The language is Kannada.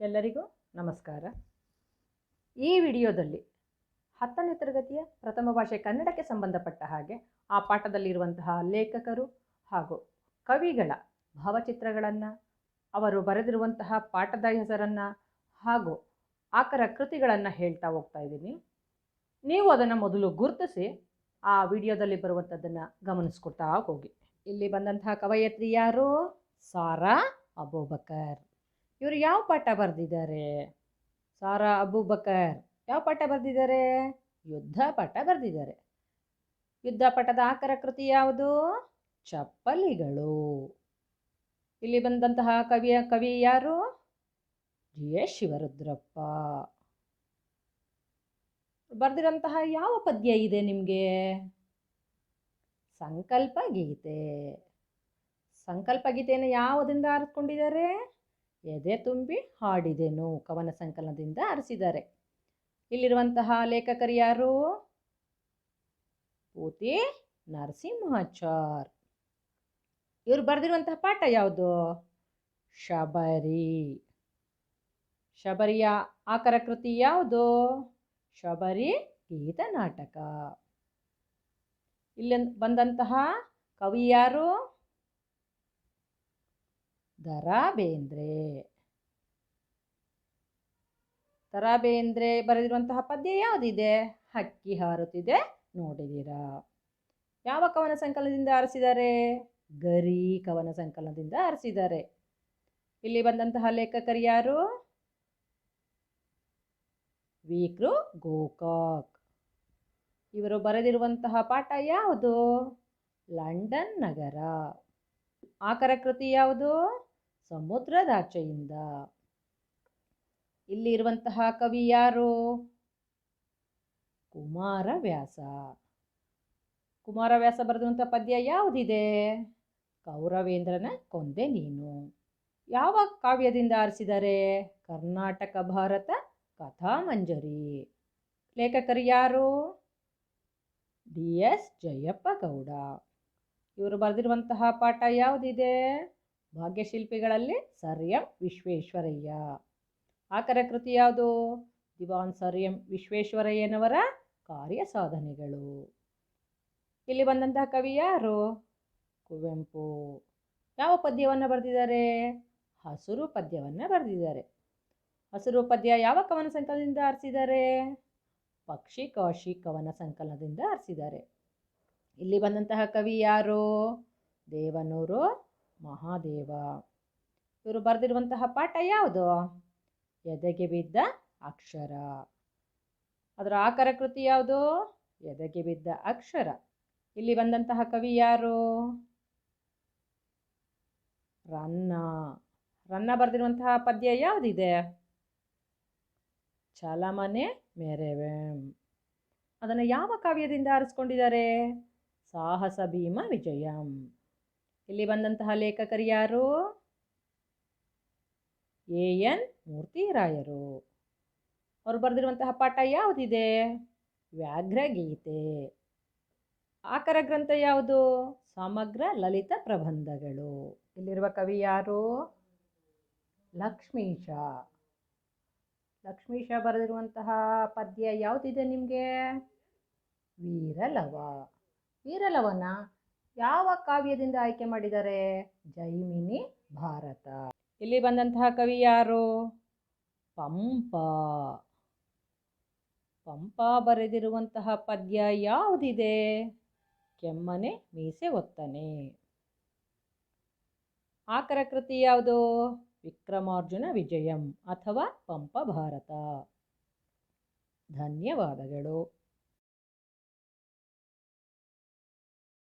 ಎಲ್ಲರಿಗೂ ನಮಸ್ಕಾರ. ಈ ವಿಡಿಯೋದಲ್ಲಿ ಹತ್ತನೇ ತರಗತಿಯ ಪ್ರಥಮ ಭಾಷೆ ಕನ್ನಡಕ್ಕೆ ಸಂಬಂಧಪಟ್ಟ ಹಾಗೆ ಆ ಪಾಠದಲ್ಲಿರುವಂತಹ ಲೇಖಕರು ಹಾಗೂ ಕವಿಗಳ ಭಾವಚಿತ್ರಗಳನ್ನು, ಅವರು ಬರೆದಿರುವಂತಹ ಪಾಠದ ಹೆಸರನ್ನು ಹಾಗೂ ಆಕರ ಕೃತಿಗಳನ್ನು ಹೇಳ್ತಾ ಹೋಗ್ತಾ ಇದ್ದೀನಿ. ನೀವು ಅದನ್ನು ಮೊದಲು ಗುರುತಿಸಿ ಆ ವಿಡಿಯೋದಲ್ಲಿ ಬರುವಂಥದ್ದನ್ನು ಗಮನಿಸ್ಕೊಡ್ತಾ ಹೋಗಿ. ಇಲ್ಲಿ ಬಂದಂತಹ ಕವಯತ್ರಿ ಯಾರು? ಸಾರಾ ಅಬೂಬಕರ್. ಇವರು ಯಾವ ಪಾಠ ಬರೆದಿದ್ದಾರೆ? ಸಾರಾ ಅಬೂಬಕರ್ ಯಾವ ಪಾಠ ಬರೆದಿದ್ದಾರೆ? ಯುದ್ಧ ಪಾಠ ಬರೆದಿದ್ದಾರೆ. ಯುದ್ಧ ಪಾಠದ ಆಕರ ಕೃತಿ ಯಾವುದು? ಚಪ್ಪಲಿಗಳು. ಇಲ್ಲಿ ಬಂದಂತಹ ಕವಿಯ ಕವಿ ಯಾರು? G S Shivarudrappa. ಬರೆದಿರಂತಹ ಯಾವ ಪದ್ಯ ಇದೆ ನಿಮಗೆ? ಸಂಕಲ್ಪ ಗೀತೆ. ಸಂಕಲ್ಪ ಗೀತೆಯನ್ನು ಯಾವುದರಿಂದ ಆರಿಸ್ಕೊಂಡಿದ್ದಾರೆ? ಎದೆ ತುಂಬಿ ಹಾಡಿದೆನು ಕವನ ಸಂಕಲನದಿಂದ ಅರಸಿದ್ದಾರೆ ಇಲ್ಲಿರುವಂತಹ ಲೇಖಕರು ಯಾರು? ಪೂತಿ ನರಸಿಂಹಾಚಾರ್. ಇವರು ಬರೆದಿರುವಂತಹ ಪಾಠ ಯಾವುದು? ಶಬರಿ. ಶಬರಿಯ ಆಕರ ಕೃತಿ ಯಾವುದು? ಶಬರಿ ಗೀತ ನಾಟಕ. ಇಲ್ಲಿ ಬಂದಂತಹ ಕವಿ ಯಾರು? ದರಾ ಬೇಂದ್ರೆ ದರಾ ಬೇಂದ್ರೆ ಬರೆದಿರುವಂತಹ ಪದ್ಯ ಯಾವುದಿದೆ? ಹಕ್ಕಿ ಹಾರುತ್ತಿದೆ ನೋಡಿದ್ದೀರಾ ಯಾವ ಕವನ ಸಂಕಲನದಿಂದ ಆರಿಸಿದ್ದಾರೆ ಗರಿ ಕವನ ಸಂಕಲನದಿಂದ ಆರಿಸಿದ್ದಾರೆ ಇಲ್ಲಿ ಬಂದಂತಹ ಲೇಖಕರು ಯಾರು? ವಿಕ್ರು ಗೋಕಾಕ್. ಇವರು ಬರೆದಿರುವಂತಹ ಪಾಠ ಯಾವುದು? ಲಂಡನ್ ನಗರ. ಆಕರ ಕೃತಿ ಯಾವುದು? ಸಮುದ್ರದಾಚೆಯಿಂದ ಇಲ್ಲಿರುವಂತಹ ಕವಿ ಯಾರು? ಕುಮಾರವ್ಯಾಸ. ಕುಮಾರವ್ಯಾಸ ಬರೆದಂಥ ಪದ್ಯ ಯಾವುದಿದೆ? ಕೌರವೇಂದ್ರನ ಕೊಂದೆ ನೀನು. ಯಾವ ಕಾವ್ಯದಿಂದ ಆರಿಸಿದ್ದಾರೆ ಕರ್ನಾಟಕ ಭಾರತ ಕಥಾಮಂಜರಿ ಲೇಖಕರು ಯಾರು? ಡಿ ಎಸ್ ಜಯಪ್ಪ ಗೌಡ ಇವರು ಬರೆದಿರುವಂತಹ ಪಾಠ ಯಾವುದಿದೆ? ಭಾಗ್ಯಶಿಲ್ಪಿಗಳಲ್ಲಿ ಸರ್ ಎಂ ವಿಶ್ವೇಶ್ವರಯ್ಯ. ಆಕರ ಕೃತಿ ಯಾವುದು? ದಿವಾನ್ ಸರ್ ಎಂ ವಿಶ್ವೇಶ್ವರಯ್ಯನವರ ಕಾರ್ಯ ಸಾಧನೆಗಳು. ಇಲ್ಲಿ ಬಂದಂತಹ ಕವಿ ಯಾರು? ಕುವೆಂಪು. ಯಾವ ಪದ್ಯವನ್ನು ಬರೆದಿದ್ದಾರೆ? ಹಸುರು ಪದ್ಯವನ್ನು ಬರೆದಿದ್ದಾರೆ. ಹಸುರು ಪದ್ಯ ಯಾವ ಕವನ ಸಂಕಲನದಿಂದ ಆರಿಸಿದ್ದಾರೆ? ಪಕ್ಷಿ ಕಾಶಿ ಕವನ ಸಂಕಲನದಿಂದ ಆರಿಸಿದ್ದಾರೆ. ಇಲ್ಲಿ ಬಂದಂತಹ ಕವಿ ಯಾರು? ದೇವನೂರು ಮಹಾದೇವ. ಇವರು ಬರೆದಿರುವಂತಹ ಪಾಠ ಯಾವುದು? ಎದೆಗೆ ಬಿದ್ದ ಅಕ್ಷರ. ಅದರ ಆಕರ ಕೃತಿ ಯಾವುದು? ಎದೆಗೆ ಬಿದ್ದ ಅಕ್ಷರ. ಇಲ್ಲಿ ಬಂದಂತಹ ಕವಿ ಯಾರು? ರನ್ನ. ರನ್ನ ಬರೆದಿರುವಂತಹ ಪದ್ಯ ಯಾವುದಿದೆ? ಚಲಮನೆ ಮೇರೆವೆ. ಅದನ್ನು ಯಾವ ಕಾವ್ಯದಿಂದ ಆರಿಸ್ಕೊಂಡಿದ್ದಾರೆ? ಸಾಹಸ ಭೀಮ ವಿಜಯಂ. ಇಲ್ಲಿ ಬಂದಂತಹ ಲೇಖಕರು ಯಾರು? ಎ ಎನ್ ಮೂರ್ತಿರಾಯರು. ಅವರು ಬರೆದಿರುವಂತಹ ಪಾಠ ಯಾವುದಿದೆ? ವ್ಯಾಘ್ರಗೀತೆ ಆಕರ ಗ್ರಂಥ ಯಾವುದು? ಸಮಗ್ರ ಲಲಿತ ಪ್ರಬಂಧಗಳು. ಇಲ್ಲಿರುವ ಕವಿ ಯಾರು? ಲಕ್ಷ್ಮೀಶ. ಲಕ್ಷ್ಮೀಶ ಬರೆದಿರುವಂತಹ ಪದ್ಯ ಯಾವುದಿದೆ ನಿಮಗೆ? ವೀರಲವ. ವೀರಲವನ ಯಾವ ಕಾವ್ಯದಿಂದ ಆಯ್ಕೆ ಮಾಡಿದ್ದಾರೆ ಜೈಮಿನಿ ಭಾರತ. ಇಲ್ಲಿ ಬಂದಂತಹ ಕವಿ ಯಾರು? ಪಂಪ. ಪಂಪ ಬರೆದಿರುವಂತಹ ಪದ್ಯ ಯಾವುದಿದೆ? ಕೆಮ್ಮನೆ, ಮೀಸೆ, ಒತ್ತನೆ. ಆಕರ ಕೃತಿ ಯಾವುದು? ವಿಕ್ರಮಾರ್ಜುನ ವಿಜಯಂ ಅಥವಾ ಪಂಪ ಭಾರತ. ಧನ್ಯವಾದಗಳು.